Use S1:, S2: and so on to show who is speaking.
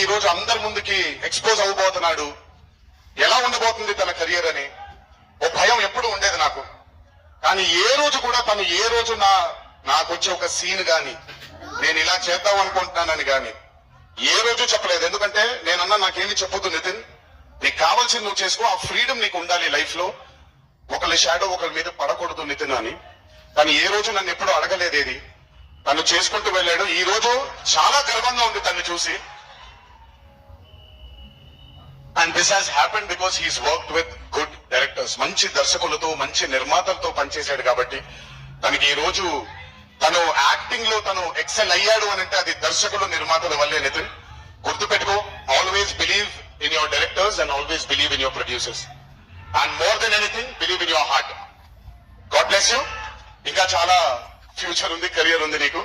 S1: ఈ రోజు అందరి ముందుకి ఎక్స్పోజ్ అవ్వబోతున్నాడు ఎలా ఉండబోతుంది తన కెరియర్ అని? ఓ భయం ఎప్పుడు ఉండేది నాకు. కానీ ఏ రోజు కూడా తను ఏ రోజు నా నాకు వచ్చే ఒక సీన్ గాని నేను ఇలా చేద్దాం అనుకుంటున్నానని గాని ఏ రోజు చెప్పలేదు. ఎందుకంటే నేనన్నా నాకేమి చెప్పొద్దు నితిన్? నీకు కావాల్సింది నువ్వు చేసుకో ఆ ఫ్రీడమ్ నీకు ఉండాలి లైఫ్లో ఒకళ్ళ షాడో ఒకరి మీద పడకూడదు నితిన్ అని. కానీ ఏ రోజు నన్ను ఎప్పుడూ అడగలేదేది? తను చేసుకుంటూ వెళ్ళాడు. ఈ రోజు చాలా గర్వంగా ఉంది తను చూసి. And this has happen because he's work with good directors మంచి దర్శకులతో మంచి నిర్మాతలతో పనిచేశాడు కాబట్టి తనకి ఈ రోజు తను యాక్టింగ్లో తను ఎక్సెల్ అయ్యాడు అని అంటే అది దర్శకులు నిర్మాతల వల్లే నితిన్. గుర్తుపెట్టుకో always believe in your directors and always believe in your producers and more than anything believe in your heart God bless you ఇంకా చాలా ఫ్యూచర్ ఉంది కెరియర్ ఉంది నీకు.